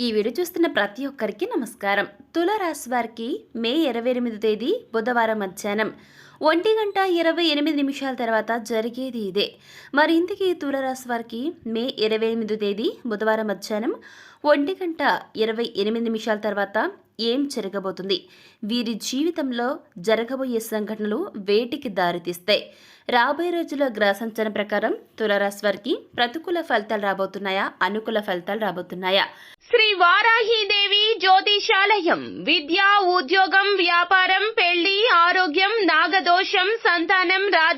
ఈ వీడియో చూస్తున్న ప్రతి ఒక్కరికి నమస్కారం. తులారాశి వారికి మే ఇరవై ఎనిమిది తేదీ బుధవారం మధ్యాహ్నం. ఒంటి గంట ఇరవై ఎనిమిది నిమిషాల తర్వాత జరిగేది ఇదే. మరి ఇంతకీ తులరాశి వారికి మే ఇరవై ఎనిమిది తేదీ బుధవారం మధ్యాహ్నం ఒంటి గంట ఇరవై ఎనిమిది నిమిషాల తర్వాత ఏం జరగబోతుంది? వీరి జీవితంలో జరగబోయే సంఘటనలు వేటికి దారితీస్తాయి? రాబోయే రోజుల గ్రహ ప్రకారం తులరాశి వారికి ప్రతికూల ఫలితాలు రాబోతున్నాయా? అనుకూల ఫలితాలు రాబోతున్నాయా? శ్రీ వారాహీదేవి జ్యోతిషాలయం విద్య ఉద్యోగం వ్యాపారం పెళ్ళి ఆరోగ్యం నాగదోషం సంతానం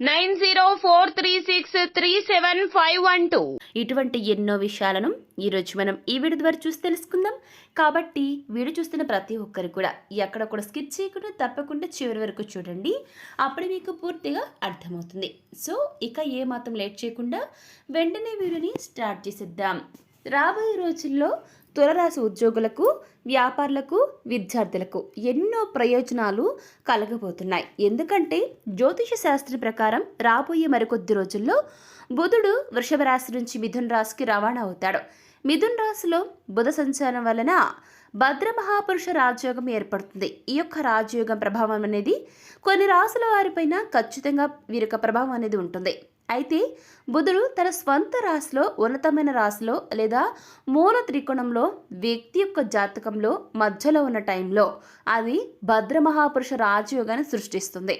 nine zero four three six three seven five one two. ఇటువంటి ఎన్నో విషయాలను ఈరోజు మనం ఈ వీడియో ద్వారా చూసి తెలుసుకుందాం. కాబట్టి వీడియో చూస్తున్న ప్రతి ఒక్కరు కూడా ఎక్కడ కూడా స్కిప్ చేయకుండా తప్పకుండా చివరి వరకు చూడండి. అప్పుడు మీకు పూర్తిగా అర్థమవుతుంది. సో ఇక ఏ మాత్రం లేట్ చేయకుండా వెంటనే వీడియోని స్టార్ట్ చేసేద్దాం. రాబోయే రోజుల్లో తులరాశి ఉద్యోగులకు వ్యాపారులకు విద్యార్థులకు ఎన్నో ప్రయోజనాలు కలగబోతున్నాయి. ఎందుకంటే జ్యోతిష శాస్త్రం ప్రకారం రాబోయే మరికొద్ది రోజుల్లో బుధుడు వృషభ రాశి నుంచి మిథున్ రాశికి రవాణా అవుతాడు. మిథున్ రాశిలో బుధ సంచారం వలన భద్ర మహాపురుష రాజయోగం ఏర్పడుతుంది. ఈ యొక్క రాజయోగం ప్రభావం అనేది కొన్ని రాసుల వారిపైన ఖచ్చితంగా వీరి యొక్క ప్రభావం అనేది ఉంటుంది. అయితే బుధుడు తన స్వంత రాశిలో ఉన్నతమైన రాశిలో లేదా మూల త్రికోణంలో వ్యక్తి యొక్క జాతకంలో మధ్యలో ఉన్న టైంలో అది భద్ర మహాపురుష రాజయోగాన్ని సృష్టిస్తుంది.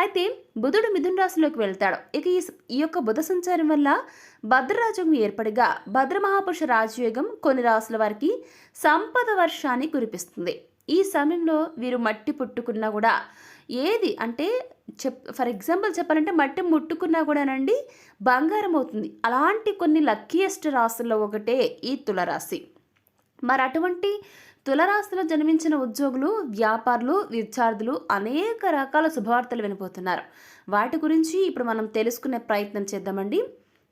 అయితే బుధుడు మిథున రాశిలోకి వెళ్తాడు. ఇక ఈ ఈ యొక్క బుధ సంచారం వల్ల భద్రరాజయోగం ఏర్పడిగా భద్ర మహాపురుష రాజయోగం కొన్ని రాశుల వారికి సంపద వర్షాన్ని కురిపిస్తుంది. ఈ సమయంలో వీరు మట్టి పుట్టుకున్నా కూడా ఏది అంటే చెప్ ఫర్ ఎగ్జాంపుల్ చెప్పాలంటే మట్టి ముట్టుకున్నా కూడానండి బంగారం అవుతుంది. అలాంటి కొన్ని లక్కీయెస్ట్ రాశుల్లో ఒకటే ఈ తులరాశి. మరి అటువంటి తులరాశిలో జన్మించిన ఉద్యోగులు వ్యాపారులు విద్యార్థులు అనేక రకాల శుభవార్తలు వినిపోతున్నారు. వాటి గురించి ఇప్పుడు మనం తెలుసుకునే ప్రయత్నం చేద్దామండి.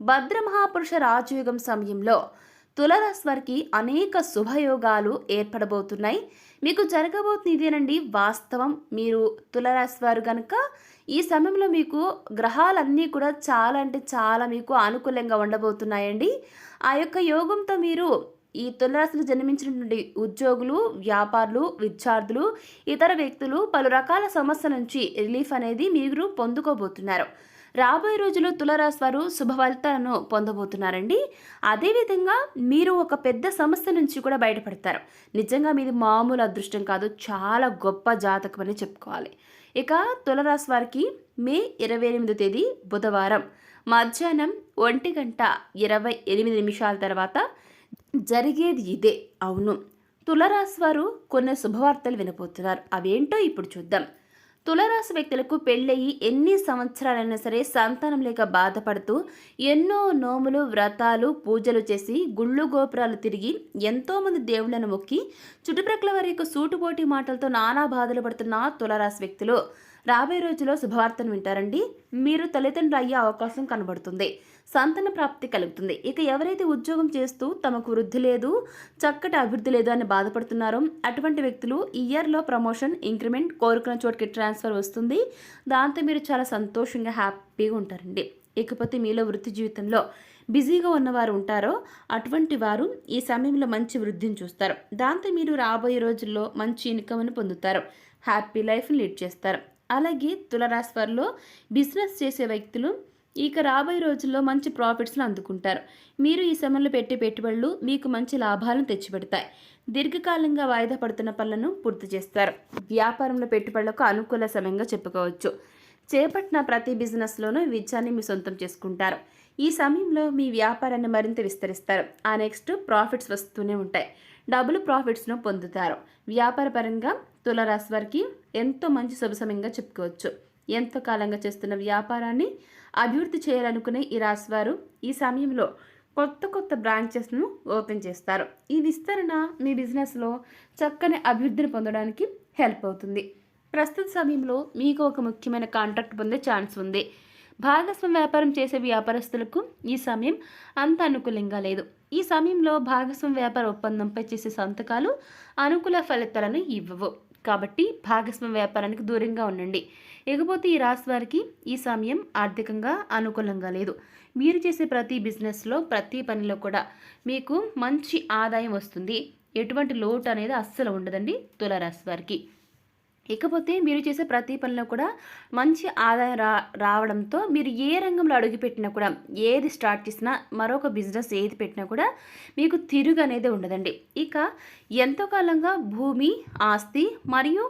భద్ర మహాపురుష రాజయోగం సమయంలో తులరాశి వారికి అనేక శుభయోగాలు ఏర్పడబోతున్నాయి. మీకు జరగబోతుంది ఇదేనండి వాస్తవం. మీరు తులరాశి వారు కనుక ఈ సమయంలో మీకు గ్రహాలన్నీ కూడా చాలా అంటే చాలా మీకు అనుకూలంగా ఉండబోతున్నాయండి. ఆ యొక్క యోగంతో మీరు ఈ తులరాశిలో జన్మించినటువంటి ఉద్యోగులు వ్యాపారులు విద్యార్థులు ఇతర వ్యక్తులు పలు రకాల సమస్యల నుంచి రిలీఫ్ అనేది మీరు పొందుకోబోతున్నారు. రాబోయే రోజుల్లో తులరాశి వారు శుభ పొందబోతున్నారండి. అదేవిధంగా మీరు ఒక పెద్ద సమస్య నుంచి కూడా బయటపడతారు. నిజంగా మీది మామూలు అదృష్టం కాదు. చాలా గొప్ప జాతకం అని చెప్పుకోవాలి. ఇక తులరాశి వారికి మే ఇరవై ఎనిమిదో తేదీ బుధవారం. మధ్యాహ్నం ఒంటి గంట ఇరవై ఎనిమిది నిమిషాల తర్వాత జరిగేది ఇదే. అవును. తులరాశి వారు కొన్ని శుభవార్తలు వినబోతున్నారు. అవేంటో ఇప్పుడు చూద్దాం. తులరాశి వ్యక్తులకు పెళ్ళయి ఎన్ని సంవత్సరాలైనా సరే సంతానం లేక బాధపడుతూ ఎన్నో నోములు వ్రతాలు పూజలు చేసి గుళ్ళు గోపురాలు తిరిగి ఎంతోమంది దేవుళ్ళను మొక్కి చుట్టుప్రక్కల వారి యొక్క సూటుపోటీ మాటలతో నానా బాధలు పడుతున్న తులరాశి వ్యక్తులు. రాబోయే రోజులో శుభవార్తను వింటారండి. మీరు తల్లిదండ్రులు అయ్యే అవకాశం కనబడుతుంది. సంతాన ప్రాప్తి కలుగుతుంది. ఇక ఎవరైతే ఉద్యోగం చేస్తూ తమకు వృద్ధి లేదు చక్కటి అభివృద్ధి లేదు అని బాధపడుతున్నారో అటువంటి వ్యక్తులు ఇయర్లో ప్రమోషన్ ఇంక్రిమెంట్ కోరుకున్న చోటుకి ట్రాన్స్ఫర్ వస్తుంది. దాంతో మీరు చాలా సంతోషంగా హ్యాపీగా ఉంటారండి. ఇకపోతే మీలో వృత్తి జీవితంలో బిజీగా ఉన్నవారు ఉంటారో అటువంటి వారు ఈ సమయంలో మంచి వృద్ధిని చూస్తారు. దాంతో మీరు రాబోయే రోజుల్లో మంచి ఇన్కమ్ని పొందుతారు. హ్యాపీ లైఫ్ని లీడ్ చేస్తారు. అలాగే తులరాశి వారిలో బిజినెస్ చేసే వ్యక్తులు ఇక రాబోయే రోజుల్లో మంచి ప్రాఫిట్స్ను అందుకుంటారు. మీరు ఈ సమయంలో పెట్టే పెట్టుబడులు మీకు మంచి లాభాలను తెచ్చిపెడతాయి. దీర్ఘకాలంగా వాయిదా పడుతున్న పనులను పూర్తి చేస్తారు. వ్యాపారంలో పెట్టుబడులకు అనుకూల సమయంగా చెప్పుకోవచ్చు. చేపట్టిన ప్రతి బిజినెస్లోనూ విజయాన్ని మీ సొంతం చేసుకుంటారు. ఈ సమయంలో మీ వ్యాపారాన్ని మరింత విస్తరిస్తారు. ఆ నెక్స్ట్ ప్రాఫిట్స్ వస్తూనే ఉంటాయి. డబుల్ ప్రాఫిట్స్ను పొందుతారు. వ్యాపారపరంగా తులారాశి వారికి ఎంతో మంచి శుభ సమయంగా చెప్పుకోవచ్చు. ఎంతో కాలంగా చేస్తున్న వ్యాపారాన్ని అభివృద్ధి చేయాలనుకునే ఈ రాశి వారు ఈ సమయంలో కొత్త కొత్త బ్రాంచెస్ను ఓపెన్ చేస్తారు. ఈ విస్తరణ మీ బిజినెస్లో చక్కని అభివృద్ధిని పొందడానికి హెల్ప్ అవుతుంది. ప్రస్తుత సమయంలో మీకు ఒక ముఖ్యమైన కాంట్రాక్ట్ పొందే ఛాన్స్ ఉంది. భాగస్వామ్య వ్యాపారం చేసే వ్యాపారస్తులకు ఈ సమయం అంత అనుకూలంగా లేదు. ఈ సమయంలో భాగస్వామ్య వ్యాపార ఒప్పందంపై చేసే సంతకాలు అనుకూల ఫలితాలను ఇవ్వవు. కాబట్టి భాగస్వామ్య వ్యాపారానికి దూరంగా ఉండండి. ఇకపోతే ఈ రాశి వారికి ఈ సమయం ఆర్థికంగా అనుకూలంగా లేదు. మీరు చేసే ప్రతి బిజినెస్లో ప్రతి పనిలో కూడా మీకు మంచి ఆదాయం వస్తుంది. ఎటువంటి లోటు అనేది అస్సలు ఉండదండి తులారాశి వారికి. ఇకపోతే మీరు చేసే ప్రతి పనిలో కూడా మంచి ఆదాయం రా రావడంతో మీరు ఏ రంగంలో అడుగుపెట్టినా కూడా ఏది స్టార్ట్ చేసినా మరొక బిజినెస్ ఏది పెట్టినా కూడా మీకు తిరుగు అనేది ఉండదండి. ఇక ఎంతో కాలంగా భూమి ఆస్తి మరియు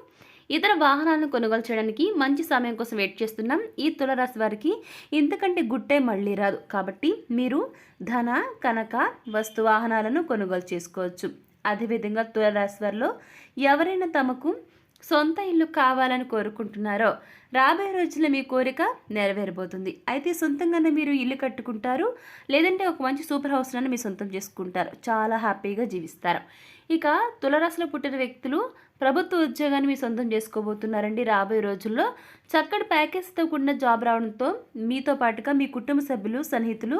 ఇతర వాహనాలను కొనుగోలు చేయడానికి మంచి సమయం కోసం వెయిట్ చేస్తున్నాం. ఈ తులరాశి వారికి ఇంతకంటే గుట్టే మళ్ళీ రాదు. కాబట్టి మీరు ధన కనక వస్తు వాహనాలను కొనుగోలు చేసుకోవచ్చు. అదేవిధంగా తులరాశి వారిలో ఎవరైనా తమకు సొంత ఇల్లు కావాలని కోరుకుంటున్నారో రాబోయే రోజుల్లో మీ కోరిక నెరవేరబోతుంది. అయితే సొంతంగానే మీరు ఇల్లు కట్టుకుంటారు లేదంటే ఒక మంచి సూపర్ హౌస్లను మీ సొంతం చేసుకుంటారు. చాలా హ్యాపీగా జీవిస్తారు. ఇక తులరాశిలో పుట్టిన వ్యక్తులు ప్రభుత్వ ఉద్యోగాన్ని మీ సొంతం చేసుకోబోతున్నారండి రాబోయే రోజుల్లో. చక్కటి ప్యాకేజ్తో కూడిన జాబ్ రావడంతో మీతో పాటుగా మీ కుటుంబ సభ్యులు సన్నిహితులు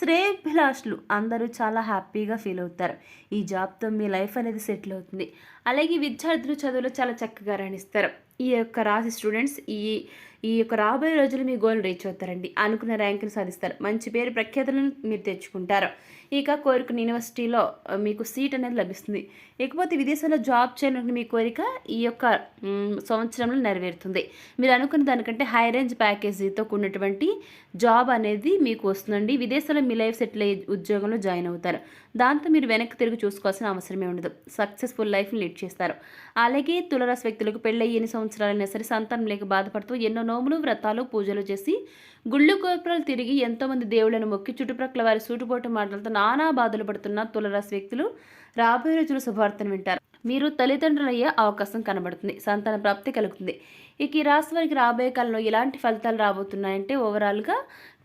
శ్రేయభిలాషులు అందరూ చాలా హ్యాపీగా ఫీల్ అవుతారు. ఈ జాబ్తో మీ లైఫ్ అనేది సెటిల్ అవుతుంది. అలాగే విద్యార్థులు చదువులో చాలా చక్కగా రాణిస్తారు. ఈ యొక్క రాశి స్టూడెంట్స్ ఈ ఈ యొక్క రాబోయే రోజులు మీ గోల్ రీచ్ అవుతారండి. అనుకున్న ర్యాంకులు సాధిస్తారు. మంచి పేరు ప్రఖ్యాతులను మీరు తెచ్చుకుంటారు. ఇక కోరుకున్న యూనివర్సిటీలో మీకు సీట్ అనేది లభిస్తుంది. ఇకపోతే విదేశాల్లో జాబ్ చేయాలని మీ కోరిక ఈ యొక్క సంవత్సరంలో నెరవేరుతుంది. మీరు అనుకున్న దానికంటే హై రేంజ్ ప్యాకేజీతో కూడినటువంటి జాబ్ అనేది మీకు వస్తుందండి. విదేశాల్లో మీ లైఫ్ సెటిల్ అయ్యే ఉద్యోగంలో జాయిన్ అవుతారు. దాంతో మీరు వెనక్కి తిరిగి చూసుకోవాల్సిన అవసరమే ఉండదు సక్సెస్ఫుల్ లైఫ్ని లీడ్ చేస్తారు. అలాగే తులరాశి వ్యక్తులకు పెళ్ళి ఎన్ని సంవత్సరాలైనా సరే సంతానం లేక బాధపడుతూ ఎన్నో నోములు వ్రతాలు పూజలు చేసి గుళ్ళు కోపురాలు తిరిగి ఎంతోమంది దేవుళ్ళను మొక్కి చుట్టుప్రక్కల వారి సూటుపోటు మాటలతో నానా బాధలు పడుతున్న తులరాశి వ్యక్తులు రాబోయే రోజుల శుభార్తను వింటారు. మీరు తల్లిదండ్రులయ్యే అవకాశం కనబడుతుంది. సంతాన ప్రాప్తి కలుగుతుంది. ఇక ఈ రాశి వారికి రాబోయే కాలంలో ఎలాంటి ఫలితాలు రాబోతున్నాయంటే ఓవరాల్గా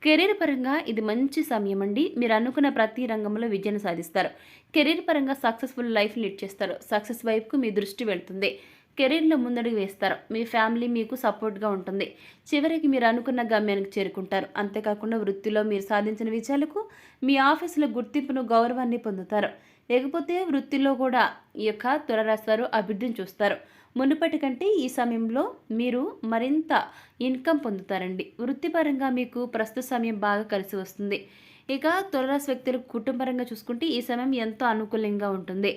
కెరీర్ పరంగా ఇది మంచి సమయం అండి. మీరు అనుకున్న ప్రతి రంగంలో విజయం సాధిస్తారు. కెరీర్ పరంగా సక్సెస్ఫుల్ లైఫ్ లీడ్ చేస్తారు. సక్సెస్ వైపుకు మీ దృష్టి వెళ్తుంది. కెరీర్లో ముందడుగు వేస్తారు. మీ ఫ్యామిలీ మీకు సపోర్ట్గా ఉంటుంది. చివరికి మీరు అనుకున్న గమ్యానికి చేరుకుంటారు. అంతేకాకుండా వృత్తిలో మీరు సాధించిన విజయాలకు మీ ఆఫీసులో గుర్తింపును గౌరవాన్ని పొందుతారు. లేకపోతే వృత్తిలో కూడా ఈ యొక్క త్వరరాశివారు అభివృద్ధిని చూస్తారు. మునుపటి కంటే ఈ సమయంలో మీరు మరింత ఇన్కమ్ పొందుతారండి. వృత్తిపరంగా మీకు ప్రస్తుత సమయం బాగా కలిసి వస్తుంది. ఇక తులరాశి వ్యక్తులు కుటుంబరంగా చూసుకుంటే ఈ సమయం ఎంతో అనుకూలంగా ఉంటుంది.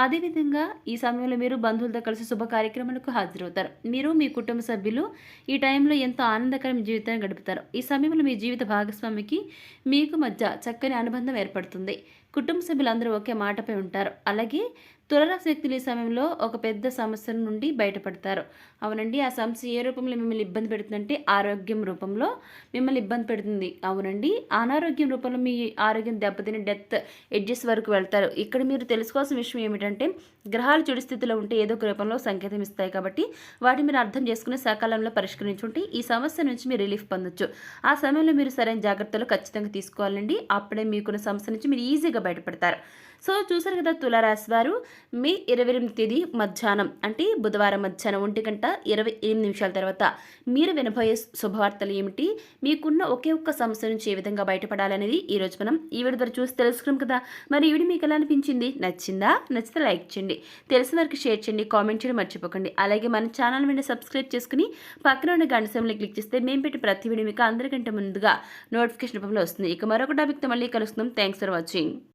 అదేవిధంగా ఈ సమయంలో మీరు బంధువులతో కలిసి శుభ కార్యక్రమాలకు హాజరవుతారు. మీరు మీ కుటుంబ సభ్యులు ఈ టైంలో ఎంతో ఆనందకరమైన జీవితాన్ని గడుపుతారు. ఈ సమయంలో మీ జీవిత భాగస్వామికి మీకు మధ్య చక్కని అనుబంధం ఏర్పడుతుంది. కుటుంబ సభ్యులందరూ ఒకే మాటపై ఉంటారు. అలాగే తులరాశి వ్యక్తులు ఈ సమయంలో ఒక పెద్ద సమస్య నుండి బయటపడతారు. అవునండి ఆ సమస్య ఏ రూపంలో మిమ్మల్ని ఇబ్బంది పెడుతుందంటే ఆరోగ్యం రూపంలో మిమ్మల్ని ఇబ్బంది పెడుతుంది. అవునండి అనారోగ్యం రూపంలో మీ ఆరోగ్యం దెబ్బతిని డెత్ ఎడ్జెస్ వరకు వెళ్తారు. ఇక్కడ మీరు తెలుసుకోవాల్సిన విషయం ఏమిటంటే గ్రహాలు చెడు స్థితిలో ఉంటే ఏదో ఒక రూపంలో సంకేతం ఇస్తాయి కాబట్టి వాటిని మీరు అర్థం చేసుకుని సకాలంలో పరిష్కరించుంటే ఈ సమస్య నుంచి మీరు రిలీఫ్ పొందొచ్చు. ఆ సమయంలో మీరు సరైన జాగ్రత్తలు ఖచ్చితంగా తీసుకోవాలండి. అప్పుడే మీకున్న సమస్య నుంచి మీరు ఈజీగా బయటపడతారు. సో చూసారు కదా తులారాశి వారు మే ఇరవై ఎనిమిది తేదీ మధ్యాహ్నం అంటే బుధవారం మధ్యాహ్నం ఒంటి గంట ఇరవై ఎనిమిది నిమిషాల తర్వాత మీరు వినబోయే శుభవార్తలు ఏమిటి? మీకున్న ఒకే ఒక్క సమస్య నుంచి ఏ విధంగా బయటపడాలనేది ఈరోజు మనం ఈ వీడియో ద్వారా చూసి తెలుసుకున్నాం కదా. మరి ఈ వీడియో మీకు ఎలా అనిపించింది? నచ్చిందా? నచ్చితే లైక్ చేయండి. తెలిసిన వారికి షేర్ చేయండి కామెంట్ చేయడం మర్చిపోకండి. అలాగే మన ఛానల్ మీద సబ్స్క్రైబ్ చేసుకుని పక్కన ఉన్న గంట సమయంలో క్లిక్ చేస్తే మేము పెట్టే ప్రతి వీడియో మీకు అందరికంటే ముందుగా నోటిఫికేషన్ రూపంలో వస్తుంది. ఇక మరొక టాపిక్తో మళ్ళీ కలుస్తున్నాం. Thanks for watching